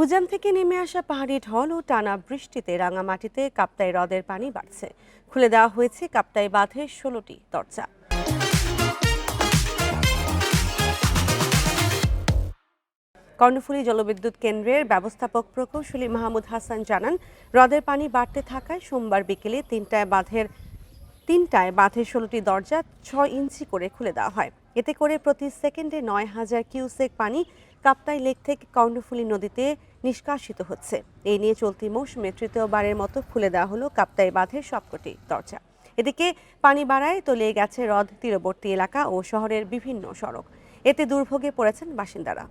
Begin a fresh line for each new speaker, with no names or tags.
উজান থেকে নেমে আসা পাহাড়ি ঢল ও টানা বৃষ্টিতে রাঙামাটিতে কাপ্তাই হ্রদের পানি বাড়ছে। খুলে দেওয়া হয়েছে কাপ্তাই বাঁধের ষোলোটি দরজা। কর্ণফুলী জলবিদ্যুৎ কেন্দ্রের ব্যবস্থাপক প্রকৌশলী মাহমুদ হাসান জানান, হ্রদের পানি বাড়তে থাকায় সোমবার বিকেলে তিনটায় বাঁধের তিনটায় বাঁধের ষোলোটি দরজা ছয় ইঞ্চি করে খুলে দেওয়া হয়। এতে করে প্রতি সেকেন্ডে নয় হাজার কিউসেক পানি কাপ্তাই লেক থেকে কর্ণফুলী নদীতে নিষ্কাশিত হচ্ছে। এই নিয়ে চলতি মৌসুমে তৃতীয়বারের মতো খুলে দেওয়া হলো কাপ্তাই বাঁধের সবকটি দরজা। এদিকে পানি বাড়ায় তলিয়ে গেছে হ্রদ, তীরবর্তী এলাকা ও শহরের বিভিন্ন সড়ক। এতে দুর্ভোগে পড়েছেন বাসিন্দারা।